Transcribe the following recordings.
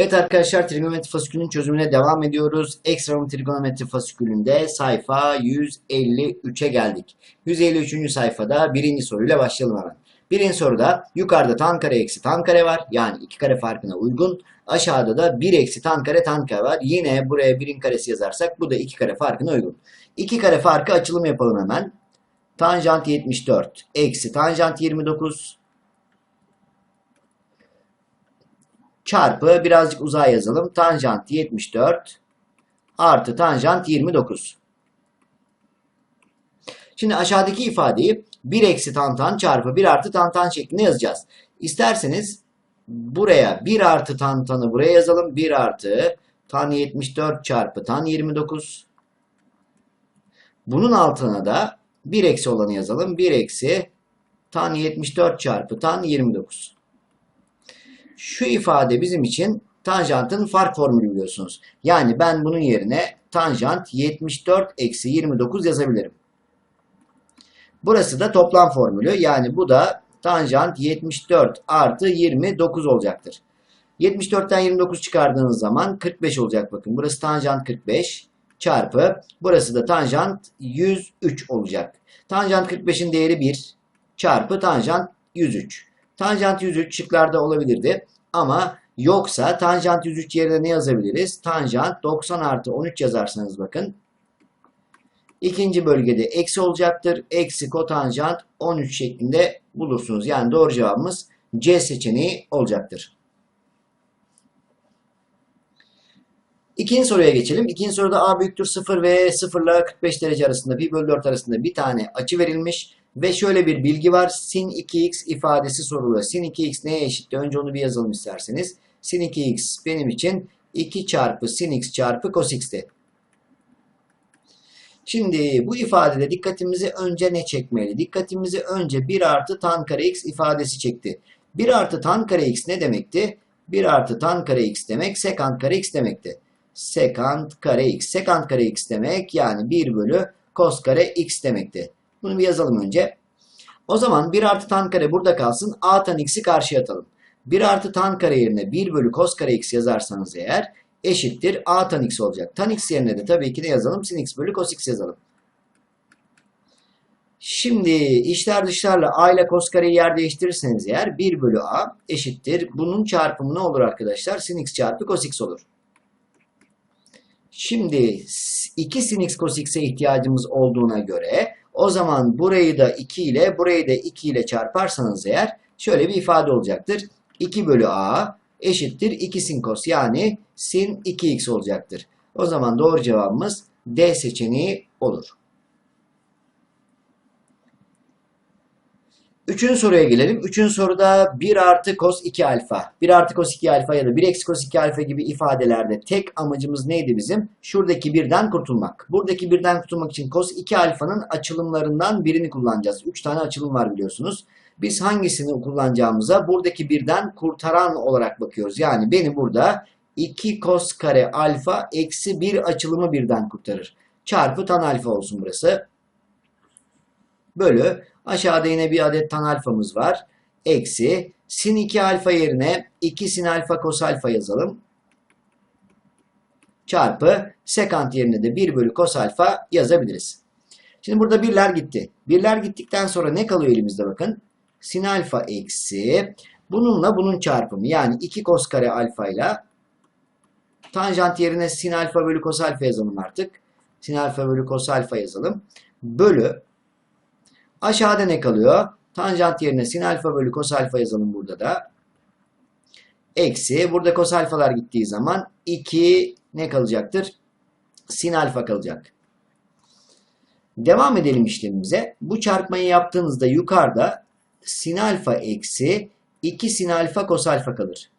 Evet arkadaşlar trigonometri fasikülünün çözümüne devam ediyoruz. Ekstrem trigonometri fasikülünde sayfa 153'e geldik. 153. sayfada birinci soruyla başlayalım hemen. Birinci soruda yukarıda tan kare eksi tan kare var. Yani iki kare farkına uygun. Aşağıda da 1 eksi tan kare tan kare var. Yine buraya 1'in karesi yazarsak bu da 2 kare farkına uygun. 2 kare farkı açılım yapalım hemen. Tanjant 74 eksi tanjant 29 çarpı birazcık uzağa yazalım. Tanjant 74 artı tanjant 29. Şimdi aşağıdaki ifadeyi 1 eksi tan tan çarpı 1 artı tan tan şeklinde yazacağız. İsterseniz buraya 1 artı tan tanı buraya yazalım. 1 artı tan 74 çarpı tan 29. Bunun altına da 1 eksi olanı yazalım. 1 eksi tan 74 çarpı tan 29. Şu ifade bizim için tanjantın fark formülü biliyorsunuz. Yani ben bunun yerine tanjant 74 eksi 29 yazabilirim. Burası da toplam formülü. Yani bu da tanjant 74 artı 29 olacaktır. 74'ten 29 çıkardığınız zaman 45 olacak bakın. Burası tanjant 45 çarpı burası da tanjant 103 olacak. Tanjant 45'in değeri 1 çarpı tanjant 103. Tanjant 103 şıklarda olabilirdi. Ama yoksa tanjant 103 yerine ne yazabiliriz? Tanjant 90 artı 13 yazarsanız bakın. İkinci bölgede eksi olacaktır. Eksi kotanjant 13 şeklinde bulursunuz. Yani doğru cevabımız C seçeneği olacaktır. İkinci soruya geçelim. İkinci soruda A büyüktür 0 ve 0 ile 45 derece arasında pi bölü 4 arasında bir tane açı verilmiş. Ve şöyle bir bilgi var. Sin 2x ifadesi soruluyor. Sin 2x neye eşitti? Önce onu bir yazalım isterseniz. Sin 2x benim için 2 çarpı sin x çarpı cos x'ti. Şimdi bu ifadede dikkatimizi önce ne çekmeli? Dikkatimizi önce 1 artı tan kare x ifadesi çekti. 1 artı tan kare x ne demekti? 1 artı tan kare x demek sekant kare x demekti. Sekant kare x. Sekant kare x demek yani 1 bölü cos kare x demekti. Bunu bir yazalım önce. O zaman 1 artı tan kare burada kalsın. A tan x'i karşıya atalım. 1 artı tan kare yerine 1 bölü cos kare x yazarsanız eğer eşittir A tan x olacak. Tan x yerine de tabii ki de yazalım. Sin x bölü cos x yazalım. Şimdi işler dışlarla A ile cos kareyi yer değiştirirseniz eğer 1 bölü A eşittir. Bunun çarpımı ne olur arkadaşlar? Sin x çarpı cos x olur. Şimdi 2 sin x cos x'e ihtiyacımız olduğuna göre o zaman burayı da 2 ile burayı da 2 ile çarparsanız eğer şöyle bir ifade olacaktır. 2 bölü a eşittir 2 sin cos yani sin 2x olacaktır. O zaman doğru cevabımız D seçeneği olur. Üçüncü soruya gelelim. Üçüncü soruda 1 artı cos 2 alfa, 1 artı cos 2 alfa ya da 1 eksi cos 2 alfa gibi ifadelerde tek amacımız neydi bizim? Şuradaki birden kurtulmak. Buradaki birden kurtulmak için cos 2 alfanın açılımlarından birini kullanacağız. 3 tane açılım var biliyorsunuz. Biz hangisini kullanacağımıza buradaki birden kurtaran olarak bakıyoruz. Yani beni burada 2 cos kare alfa eksi 1 açılımı birden kurtarır. Çarpı tan alfa olsun burası. Bölü Aşağıda yine bir adet tan alfamız var. Eksi sin 2 alfa yerine 2 sin alfa kos alfa yazalım. Çarpı sekant yerine de 1 bölü kos alfa yazabiliriz. Şimdi burada birler gitti. Birler gittikten sonra ne kalıyor elimizde bakın. Sin alfa eksi bununla bunun çarpımı yani 2 kos kare alfa ile tanjant yerine sin alfa bölü kos alfa yazalım artık. Sin alfa bölü kos alfa yazalım. Bölü Aşağıda ne kalıyor? Tanjant yerine sin alfa bölü kos alfa yazalım burada da. Eksi. Burada kos alfalar gittiği zaman 2 ne kalacaktır? Sin alfa kalacak. Devam edelim işlemimize. Bu çarpmayı yaptığınızda yukarıda sin alfa eksi 2 sin alfa kos alfa kalır.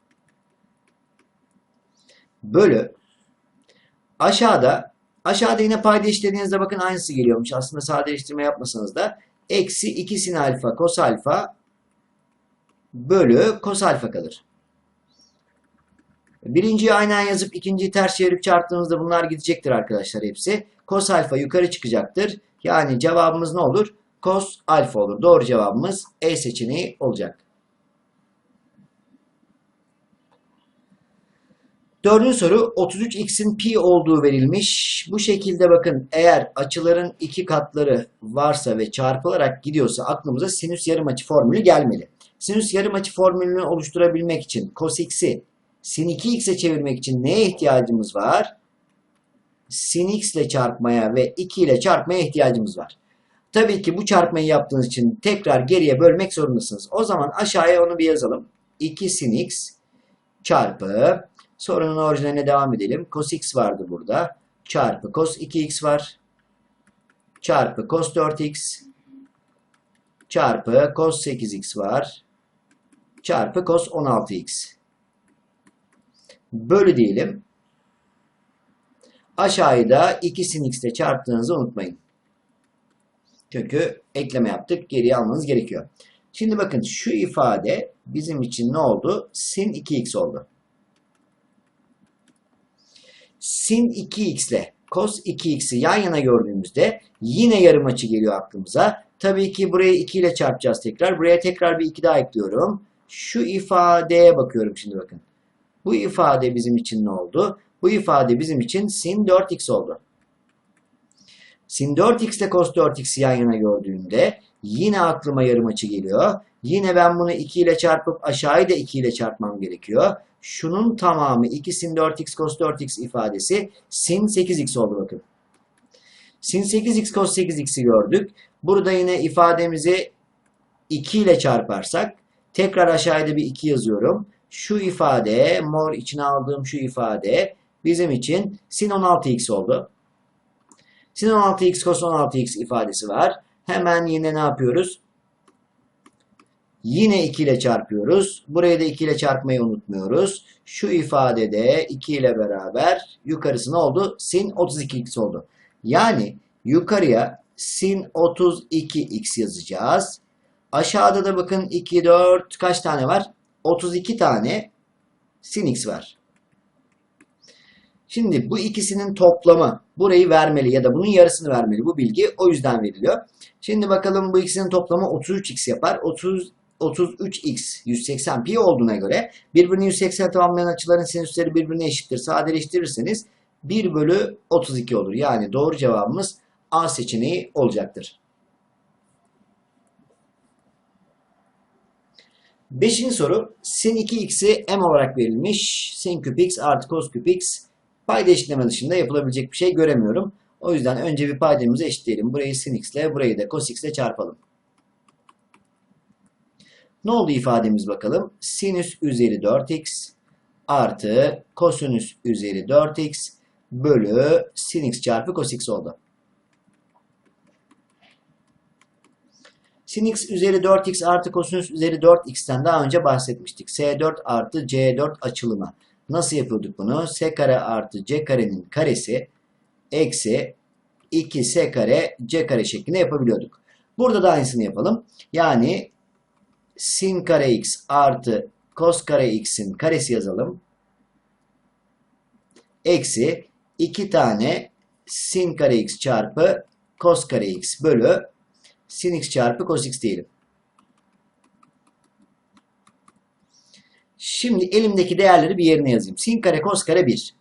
Bölü aşağıda aşağıda yine payda işlediğinizde bakın aynısı geliyormuş. Aslında sadeleştirme yapmasanız da eksi 2 sin alfa kos alfa bölü kos alfa kalır. Birinciyi aynen yazıp ikinciyi ters çevirip çarptığımızda bunlar gidecektir arkadaşlar hepsi. Kos alfa yukarı çıkacaktır. Yani cevabımız ne olur? Kos alfa olur. Doğru cevabımız E seçeneği olacak. Dördüncü soru 33x'in pi olduğu verilmiş. Bu şekilde bakın eğer açıların iki katları varsa ve çarpılarak gidiyorsa aklımıza sinüs yarımaçı formülü gelmeli. Sinüs yarımaçı formülünü oluşturabilmek için cos x'i sin 2x'e çevirmek için neye ihtiyacımız var? Sin x ile çarpmaya ve 2 ile çarpmaya ihtiyacımız var. Tabii ki bu çarpmayı yaptığınız için tekrar geriye bölmek zorundasınız. O zaman aşağıya onu bir yazalım. 2 sin x çarpı sorunun orijinaline devam edelim. Cos x vardı burada. Çarpı cos 2x var. Çarpı cos 4x çarpı cos 8x var. Çarpı cos 16x. Bölü diyelim. Aşağıya da 2 sin x ile çarptığınızı unutmayın. Çünkü ekleme yaptık. Geriye almanız gerekiyor. Şimdi bakın şu ifade bizim için ne oldu? Sin 2x oldu. Sin 2x ile cos 2x'i yan yana gördüğümüzde yine yarım açı geliyor aklımıza. Tabii ki burayı 2 ile çarpacağız tekrar. Buraya tekrar bir 2 daha ekliyorum. Şu ifadeye bakıyorum şimdi bakın. Bu ifade bizim için ne oldu? Bu ifade bizim için sin 4x oldu. Sin 4x ile cos 4x'i yan yana gördüğümde yine aklıma yarım açı geliyor. Yine ben bunu 2 ile çarpıp aşağıyı da 2 ile çarpmam gerekiyor. Şunun tamamı 2 sin 4x cos 4x ifadesi sin 8x oldu bakın. Sin 8x cos 8x'i gördük. Burada yine ifademizi 2 ile çarparsak tekrar aşağıda bir 2 yazıyorum. Şu ifade mor içine aldığım şu ifade bizim için sin 16x oldu. Sin 16x cos 16x ifadesi var. Hemen yine ne yapıyoruz? Yine 2 ile çarpıyoruz. Burayı da 2 ile çarpmayı unutmuyoruz. Şu ifadede 2 ile beraber yukarısı ne oldu? Sin 32x oldu. Yani yukarıya sin 32x yazacağız. Aşağıda da bakın 2, 4 kaç tane var? 32 tane sin x var. Şimdi bu ikisinin toplamı burayı vermeli ya da bunun yarısını vermeli. Bu bilgi o yüzden veriliyor. Şimdi bakalım bu ikisinin toplamı 33x yapar. 30 33x 180 pi olduğuna göre birbirini 180 tamamlayan açıların sinüsleri birbirine eşittir. Sadeleştirirseniz 1 bölü 32 olur. Yani doğru cevabımız A seçeneği olacaktır. Beşinci soru sin 2x'i m olarak verilmiş. Sin küp x artı cos küp x payda eşitleme dışında yapılabilecek bir şey göremiyorum. O yüzden önce bir paydamızı eşitleyelim. Burayı sin x ile burayı da cos x ile çarpalım. Ne oldu ifademiz bakalım? Sinüs üzeri 4x artı kosinüs üzeri 4x bölü sin x çarpı cos x oldu. Sin x üzeri 4x artı kosinüs üzeri 4x'ten daha önce bahsetmiştik. S4 artı C4 açılımı. Nasıl yapıyorduk bunu? S kare artı C karenin karesi eksi 2S kare C kare şeklinde yapabiliyorduk. Burada da aynısını yapalım. Yani sin kare x artı cos kare x'in karesi yazalım. Eksi 2 tane sin kare x çarpı cos kare x bölü sin x çarpı cos x diyelim. Şimdi elimdeki değerleri bir yerine yazayım. Sin kare cos kare 1.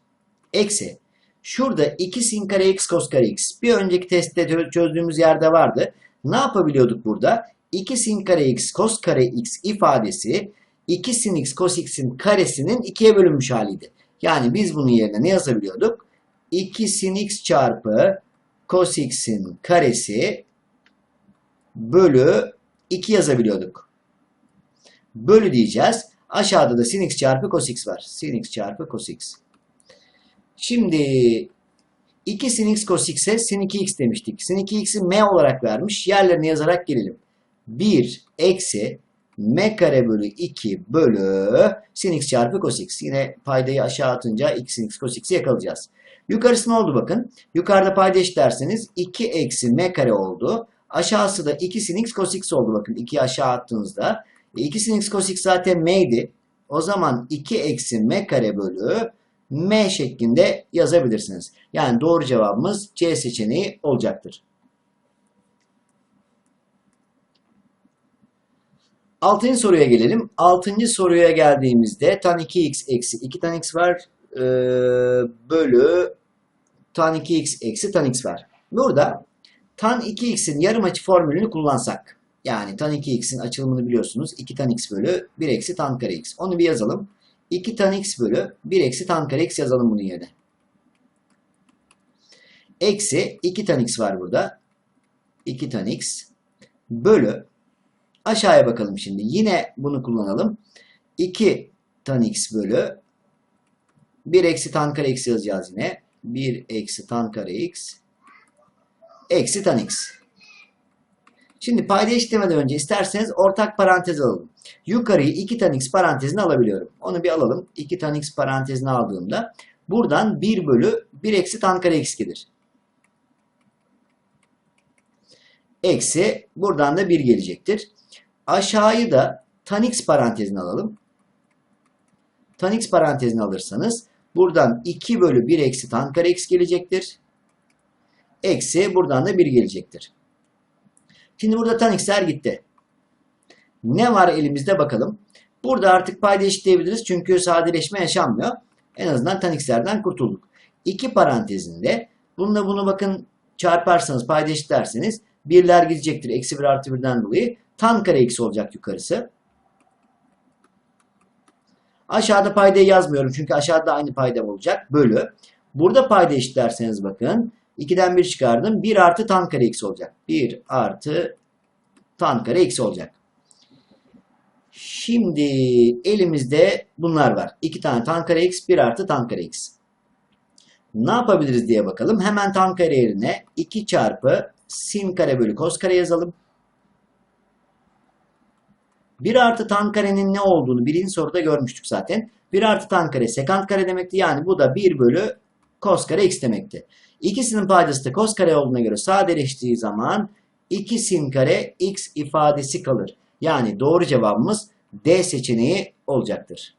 Eksi. Şurada 2 sin kare x cos kare x. Bir önceki testte çözdüğümüz yerde vardı. Ne yapabiliyorduk burada? 2 sin kare x cos kare x ifadesi 2 sin x cos x'in karesinin 2'ye bölünmüş haliydi. Yani biz bunun yerine ne yazabiliyorduk? 2 sin x çarpı cos x'in karesi bölü 2 yazabiliyorduk. Bölü diyeceğiz. Aşağıda da sin x çarpı cos x var. Sin x çarpı cos x. Şimdi 2 sin x cos x'e sin 2x demiştik. Sin 2x'i m olarak vermiş. Yerlerine yazarak gelelim. 1 eksi m kare bölü 2 bölü sin x çarpı cos x. Yine paydayı aşağı atınca 2 sin x cos x'i yakalayacağız. Yukarısı ne oldu bakın. Yukarıda payda eşitlerseniz 2 eksi m kare oldu. Aşağısı da 2 sin x cos x oldu bakın. 2'yi aşağı attığınızda. E 2 sin x cos x zaten m'ydi. O zaman 2 eksi m kare bölü m şeklinde yazabilirsiniz. Yani doğru cevabımız C seçeneği olacaktır. Altıncı soruya gelelim. Altıncı soruya geldiğimizde tan 2x eksi 2 tan x var. e, bölü tan 2x eksi tan x var. Burada tan 2x'in yarım açı formülünü kullansak. Yani tan 2x'in açılımını biliyorsunuz. 2 tan x bölü 1 eksi tan kare x. Onu bir yazalım. 2 tan x bölü 1 eksi tan kare x yazalım bunun yerine. Eksi 2 tan x var burada. 2 tan x bölü aşağıya bakalım şimdi. Yine bunu kullanalım. 2 tan x bölü 1 eksi tan kare x yazacağız yine. 1 eksi tan kare x eksi tan x. Şimdi payda eşitlemeden önce isterseniz ortak parantez alalım. Yukarıyı 2 tan x parantezine alabiliyorum. Onu bir alalım. 2 tan x parantezine aldığımda buradan 1 bölü 1 eksi tan kare x gelir. Eksi buradan da 1 gelecektir. Aşağıyı da tan x parantezine alalım. Tan x parantezine alırsanız buradan 2 bölü 1 eksi tan kare x gelecektir. Eksi buradan da 1 gelecektir. Şimdi burada tan x'ler gitti. Ne var elimizde bakalım. Burada artık payda eşitleyebiliriz. Çünkü sadeleşme yaşanmıyor. En azından tan x'lerden kurtulduk. 2 parantezinde bununla bunu bakın çarparsanız payda eşitlerseniz birler gidecektir. Eksi 1 artı 1'den dolayı tan kare x olacak yukarısı. Aşağıda paydayı yazmıyorum. Çünkü aşağıda aynı payda olacak. Bölü. Burada payda eşitlerseniz bakın. 2'den 1 çıkardım. 1 artı tan kare x olacak. 1 artı tan kare x olacak. Şimdi elimizde bunlar var. 2 tane tan kare x, 1 artı tan kare x. Ne yapabiliriz diye bakalım. Hemen tan kare yerine 2 çarpı sin kare bölü kos kare yazalım. 1 artı tan karenin ne olduğunu birinci soruda görmüştük zaten. 1 artı tan kare sekant kare demekti. Yani bu da 1 bölü kos kare x demekti. İkisinin paydası da kos kare olduğuna göre sadeleştiği zaman 2 sin kare x ifadesi kalır. Yani doğru cevabımız D seçeneği olacaktır.